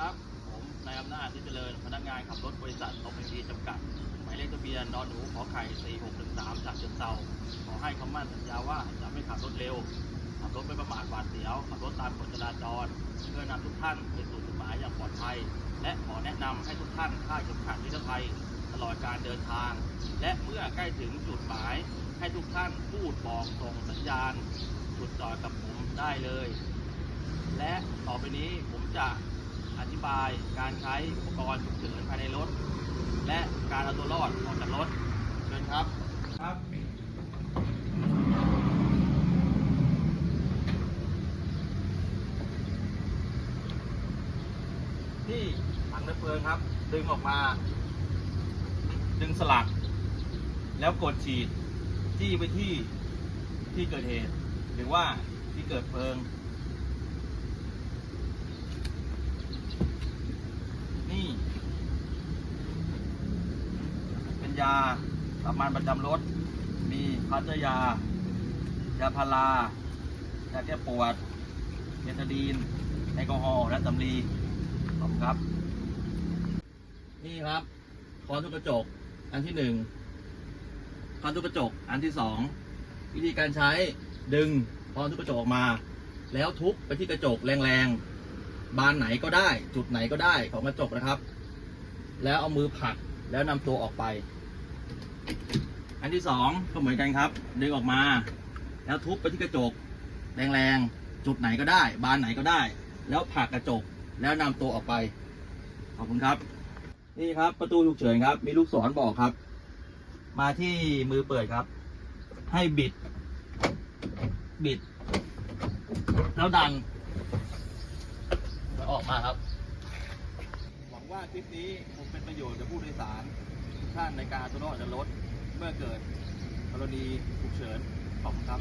ครับ ผมนายอำนาจที่เจริญ พนักงานขับรถบริษัทนกเอ็นดีจำกัด หมายเลขทะเบียนนอนหนูขอไข่ 4613จากเชิงเซาขอให้คำมั่นสัญญาว่าจะไม่ขับรถเร็ว ขับรถไม่ประมาทหวาดเสียว ขับรถตามกฎจราจร เพื่อนำทุกท่านไปสู่จุดหมายอย่างปลอดภัย และขอแนะนำให้ทุกท่านคาดเข็มขัดนิรภัยตลอดการเดินทาง และเมื่อใกล้ถึงจุดหมาย ให้ทุกท่านพูดบอกส่งสัญญาณจุดจอดกับผมได้เลย และต่อไปนี้ผมจะ อธิบายการใช้อุปกรณ์ฉุกเฉินภายในรถ และการเอาตัวรอดออกจากรถเชิญครับครับที่ถังดับเพลิงครับ ดึงออกมา ดึงสลัก แล้วกดฉีด จี้ไปที่ที่เกิดเหตุ หรือว่าที่เกิดเพลิง นี่ ยาสามัญประจำรถ มีพัชยา ยาพารายาแก้ปวดเบตาดีนแอลกอฮอล์และสำลีขอบคุณครับ นี่ครับคอนทุกกระจก อันที่หนึ่งคอนทุกกระจก อันที่สองวิธีการใช้ดึงคอนทุกกระจกออกมา แล้วทุบไปที่กระจกแรงๆ บานไหนก็ได้ จุดไหนก็ได้ของกระจกนะครับ แล้วเอามือผลักแล้วนำตัวออกไป อันที่สองก็เหมือนกันครับ ดึงออกมา แล้วทุบไปที่กระจก แรงๆ จุดไหนก็ได้ บานไหนก็ได้ แล้วผลักกระจกแล้วนำตัวออกไป ขอบคุณครับ นี่ครับประตูฉุกเฉินครับ มีลูกศรบอกครับ มาที่มือเปิดครับ ให้บิด บิด แล้วดันออกมาครับ หวังว่าคลิปนี้คงเป็นประโยชน์กับผู้โดยสาร ท่านในการอัตัวรอดจะลดเมื่อเกิดกรณีฉุกเฉินขอบคุณครับ